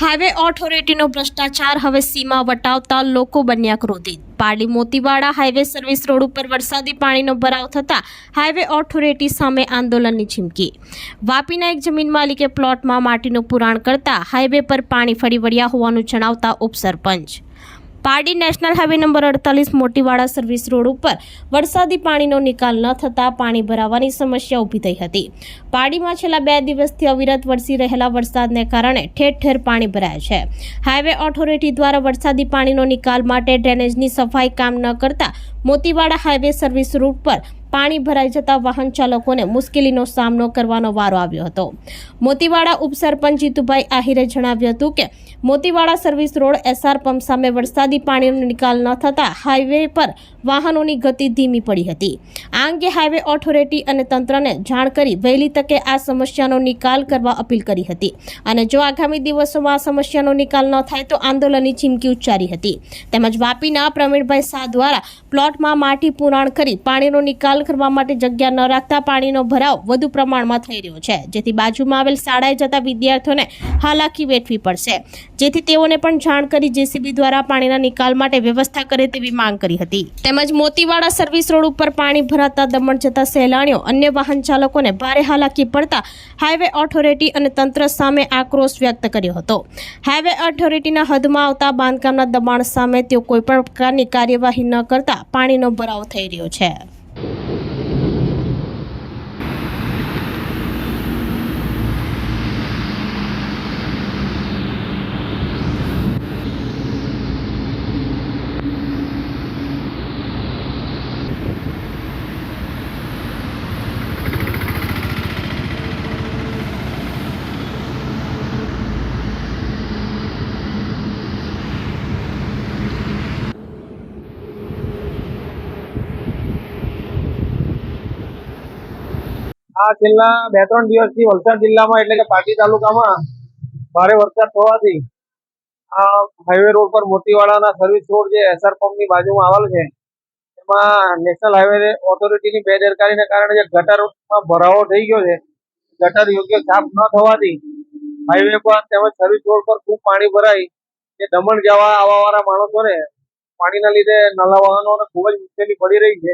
Highway ઓથોરિટીનો ભ્રષ્ટાચાર હવે સીમા વટાવતા લોકો બન્યા ક્રોધિત. Pali Motivada highway service road ઉપર વરસાદી પાણીનો ભરાવ થતાં હાઈવે ઓથોરિટી સામે આંદોલનની ચીમકી. વાપીના એક જમીન માલિકે પ્લોટમાં માટીનું પુરાણ કરતા હાઈવે પર પાણી ફરી વળ્યા હોવાનું જણાવતા ઉપસરપંચ. પારડી નેશનલ હાઈવે નંબર અડતાલીસ મોટીવાડા સર્વિસ રોડ ઉપર વરસાદી પાણીનો નિકાલ ન થતાં પાણી ભરાવાની સમસ્યા ઊભી થઈ હતી. પારડીમાં છેલ્લા બે દિવસથી અવિરત વરસી રહેલા વરસાદને કારણે ઠેર ઠેર પાણી ભરાય છે. હાઈવે ઓથોરિટી દ્વારા વરસાદી પાણીનો નિકાલ માટે ડ્રેનેજની સફાઈ કામ ન કરતા મોતીવાડા હાઈવે સર્વિસ રૂટ પર પાણી ભરાઈ જતા વાહન ચાલકોને મુશ્કેલીનો સામનો કરવાનો વારો આવ્યો હતો. મોતીવાડા ઉપસરપંચ જીતુભાઈ આહિરે જણાવ્યું હતું કે, Motivada service road SR pump સામે વરસાદી પાણીનો નિકાલ ન થતાં હાઈવે પર વાહનોની ગતિ ધીમી પડી હતી. આ અંગે હાઈવે ઓથોરિટી અને તંત્રને જાણ કરી વહેલી તકે આ સમસ્યાનો નિકાલ કરવા અપીલ કરી હતી. અને જો આગામી દિવસોમાં આ સમસ્યાનો નિકાલ ન થાય તો આંદોલનની ચીમકી ઉચ્ચારી હતી. તેમજ વાપીના પ્રવીણભાઈ શાહ દ્વારા પ્લોટમાં માટી પુરાણ કરી પાણીનો નિકાલ કરવા માટે જગ્યા ન રાખતા પાણીનો ભરાવ વધુ પ્રમાણમાં થઈ રહ્યો છે. જેથી બાજુમાં આવેલ શાળાએ જતા વિદ્યાર્થીઓને હાલાકી વેઠવી પડશે. જેથી તેઓને પણ જાણ કરી જેસીબી દ્વારા પાણીના નિકાલ માટે વ્યવસ્થા કરે તેવી માંગ કરી હતી. તેમજ મોતીવાડા સર્વિસ રોડ ઉપર પાણી ભરાતા દમણ જતા સહેલાણીઓ, અન્ય વાહન ચાલકોને ભારે હાલાકી પડતા હાઈવે ઓથોરિટી અને તંત્ર સામે આક્રોશ વ્યક્ત કર્યો હતો. હાઈવે ઓથોરિટીના હદમાં આવતા બાંધકામના દબાણ સામે તેઓ કોઈપણ પ્રકારની કાર્યવાહી ન કરતા પાણીનો ભરાવ થઈ રહ્યો છે. આ છેલ્લા બે ત્રણ દિવસથી વલસાડ જિલ્લામાં એટલે કે પાટી તાલુકામાં ભારે વરસાદ થવાથી આ હાઈવે રોડ પર મોતીવાડાના સર્વિસ રોડ જે એસઆર પંપની બાજુમાં આવેલ છે, એમાં નેશનલ હાઈવે ઓથોરિટીની બેદરકારીને કારણે જે ગટરમાં ભરાવો થઈ ગયો છે, ગટર યોગ્ય સાફ ન થવાથી હાઈવે પર તેમજ સર્વિસ રોડ પર ખૂબ પાણી ભરાઈ, જે દમણ જવા આવવા વાળા માણસોને પાણીના લીધે નાના વાહનોને ખૂબ જ મુશ્કેલી પડી રહી છે.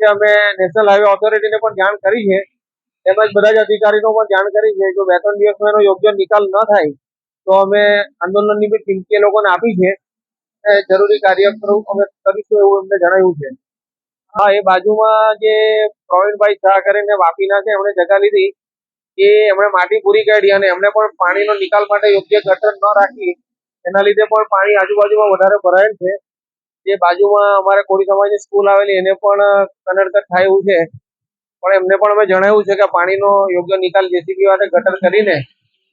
કે અમે નેશનલ હાઈવે ઓથોરિટીને પણ જાણ કરી છે. તેમજ બધા જ અધિકારીનો પણ જાણ કરી છે જો બે ત્રણ દિવસમાં એનો યોગ્ય નિકાલ ન થાય તો અમે આંદોલનની બી ચીમકી લોકોને આપી છે. જરૂરી કાર્યક્રમ અમે કરીશું એવું એમને જણાવ્યું છે. હા, એ બાજુમાં જે પ્રવીણભાઈ શાહ કરીને વાપીના છે, એમણે જગા લીધી. એ એમણે માટી પૂરી કાઢી અને એમણે પણ પાણીનો નિકાલ માટે યોગ્ય ગટર ન રાખી. એના લીધે પણ પાણી આજુબાજુમાં વધારે ભરાયેલ છે. જે બાજુમાં અમારે કોળી સમાજની સ્કૂલ આવેલી, એને પણ કનડકટ થાય એવું છે. પણ એમને પણ અમે જણાવ્યું છે કે પાણીનો યોગ્ય નિકાલ જેસીબી વાળા ગટર કરીને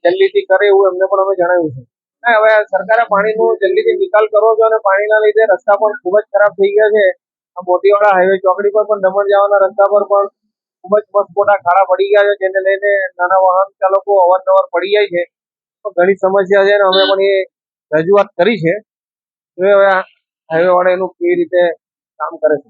જલ્દીથી કરે એવું એમને પણ અમે જણાવ્યું છે. હવે સરકારે પાણીનો જલ્દીથી નિકાલ કરવો જોઈએ અને પાણીના લીધે રસ્તા પણ ખૂબ જ ખરાબ થઈ ગયા છે. મોતીવાડા હાઈવે ચોકડી પર પણ દમણ જવાના રસ્તા પર પણ ખૂબ જ મસ્ત મોટા ખાડા પડી ગયા છે, જેને લઈને નાના વાહન ચાલકો અવારનવાર પડી જાય છે. તો ઘણી સમસ્યા છે અને અમે પણ એ રજૂઆત કરી છે. હવે હાઈવે વાળા એનું કેવી રીતે કામ કરે છે?